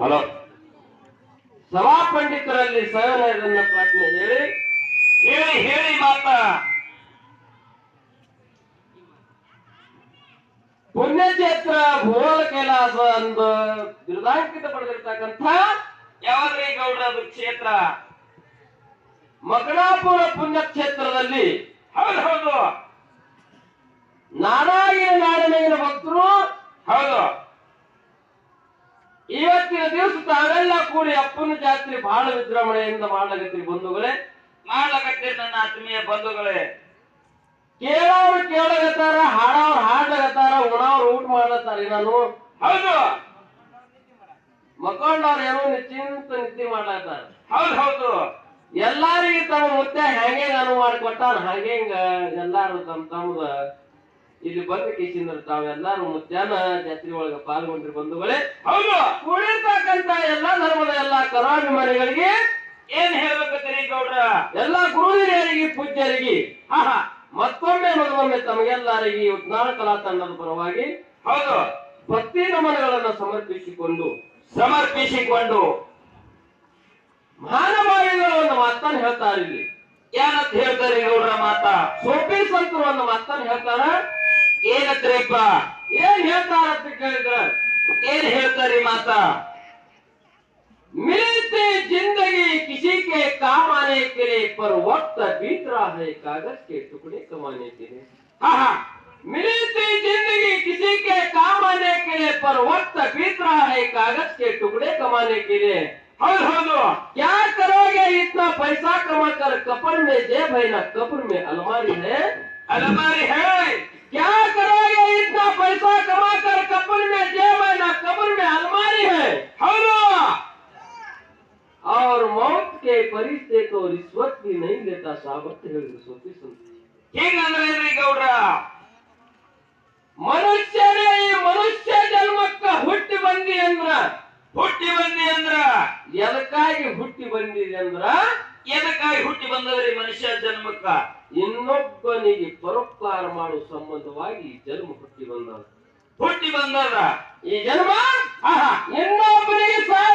Hello. ಸಭಾ ಪಂಡಿತರಲ್ಲಿ ಸಹನರನ್ನ ಪ್ರಾರ್ಥನೆ ಹೇಳಿ. ಹೇಳಿ ಹೇಳಿ ಮಾತ. ಪುಣ್ಯಕ್ಷೇತ್ರ ಭೂಗೋಳ ಕೈಲಾಸ ಅಂದು ಬಿರುದಾಂಕಿತ ಪಡೆದಿರ್ತಕ್ಕಂಥ ಯಾವ್ದ್ರಿ ಗೌಡ್ರ ಕ್ಷೇತ್ರ? ಮಕಣಾಪುರ ಪುಣ್ಯಕ್ಷೇತ್ರದಲ್ಲಿ. ಹೌದು ಹೌದು. ನಾರಾಯಣ ನಾರಾಯಣ ಭಕ್ತರು. ಹೌದು. ಇವತ್ತಿನ ದಿವಸ ತಾವೆಲ್ಲ ಕೂಡಿ ಅಪ್ಪನ ಜಾತ್ರೆ ಬಹಳ ವಿಜೃಂಭಣೆಯಿಂದ ಮಾಡಲಾಗತ್ರಿ ಬಂಧುಗಳೇ. ಮಾಡ್ಲಕತ್ತೀರಿ ನನ್ನ ಆತ್ಮೀಯ ಬಂಧುಗಳೇ. ಕೇಳೋರು ಕೇಳಗತ್ತಾರ ಹಾಡೋರು ಹಾಡ್ಲಗತ್ತಾರ ಉಣವ್ರು ಊಟ ಮಾಡ್ಲತ್ತಾರ ನಾನು ಹೌದು. ಮಕ್ಕೊಂಡವ್ರು ಏನೋ ನಿಶ್ಚಿಂತ ನಿದ್ದೆ ಮಾಡ್ಲತ್ತಾರ. ಹೌದು ಹೌದು. ಎಲ್ಲಾರಿಗೂ ತಮ್ಮ ಮುತ್ತೆ ಹೆಂಗೆ ಅನುವು ಮಾಡಿಕೊಟ್ಟಾರ ಹಂಗೆಂಗ ಎಲ್ಲಾರು ತಮ್ಮ ತಮ್ಮದ ಇಲ್ಲಿ ಬಂದ ಕೇಸಿಂದ್ರ ತಾವೆಲ್ಲಾರು ಮಧ್ಯಾಹ್ನ ಜಾತ್ರೆ ಒಳಗ ಪಾಲ್ಗೊಂಡ್ರಿ ಬಂಧುಗಳೇ. ಹೌದು. ಕುಳಿರ್ತಕ್ಕಂತ ಎಲ್ಲಾ ಧರ್ಮದ ಎಲ್ಲಾ ಕರಾಭಿಮಾನಿಗಳಿಗೆ ಏನ್ ಹೇಳ್ಬೇಕತ್ತೀರಿ ಗೌಡ್ರ? ಎಲ್ಲಾ ಗುರುಹಿರಿಯರಿಗೆ ಪೂಜ್ಯರಿಗೆ ಹಾ ಹಾ ಮತ್ತೊಮ್ಮೆ ಮೊದಲೊಮ್ಮೆ ತಮಗೆಲ್ಲರಿಗೆ ಉತ್ನಾಳ ಕಲಾ ತಂಡದ ಪರವಾಗಿ ಹೌದು. ಭಕ್ತಿ ನಮನಗಳನ್ನು ಸಮರ್ಪಿಸಿಕೊಂಡು ಸಮರ್ಪಿಸಿಕೊಂಡು ಮಹಾನುಭಾವಿಗಳು ಒಂದು ಮಾತನ್ನು ಹೇಳ್ತಾರೆ ಇಲ್ಲಿ. ಯಾರತ್ ಹೇಳ್ತಾರೆ ಗೌಡ್ರ ಮಾತ? ಸೋಪಿ ಸಂತರು ಒಂದು ಮಾತನ್ನು ಹೇಳ್ತಾರ. ಏನತ್ರಿಪ್ಪ ಏನ್ ಹೇಳ್ತಾರ ಅಂತ ಕೇಳಿದ್ರ ಏನ್ ಹೇಳ್ತಾರಿ ಮಾತ मिलते जिंदगी किसी के काम आने के लिए पर वक्त बीत रहा है कागज के टुकड़े कमाने के लिए ಹಾ ಹಾ मिलती जिंदगी किसी के काम आने के लिए पर वक्त बीत रहा है कागज के टुकड़े कमाने के लिए ಹೌದು ಹೌದು क्या करोगे इतना पैसा कमा कर कपड़ में जेब है ना कब्र में अलमारी है ಅಲಮಾರಿ ಹೇ के परिश्ते तो रिश्वत भी नहीं लेता साबत ಹೇಳಿದ್ರು ಸೋಫಿ ಸಂತ ಹಿಂಗಂದ್ರೇನ್ರಿ ಗೌಡ್ರ ಮನುಷ್ಯನೇ ಈ ಮನುಷ್ಯ ಜನ್ಮಕ್ಕ ಹುಟ್ಟಿ ಬಂದಿ ಅಂದ್ರ ಹುಟ್ಟಿ ಬಂದಿ ಅಂದ್ರ ಎದಕ್ಕಾಗಿ ಹುಟ್ಟಿ ಬಂದಿದೆ ಅಂದ್ರ ಎದಕ್ಕಾಗಿ ಹುಟ್ಟಿ ಬಂದದ್ರಿ ಮನುಷ್ಯ ಜನ್ಮಕ್ಕ ಇನ್ನೊಬ್ಬನಿಗೆ ಪರೋಪಕಾರ ಮಾಡುವ ಸಂಬಂಧವಾಗಿ ಈ ಜನ್ಮ ಹುಟ್ಟಿ ಬಂದ ಹುಟ್ಟಿ ಬಂದದ ಈ ಜನ್ಮ ಹಾ ಹಾ ಇನ್ನೊಬ್ಬನಿಗೆ ಸಹಾಯ ಮಾಡ್ಲಿಕ್ಕೆ ಇನ್ನೊಬ್ಬ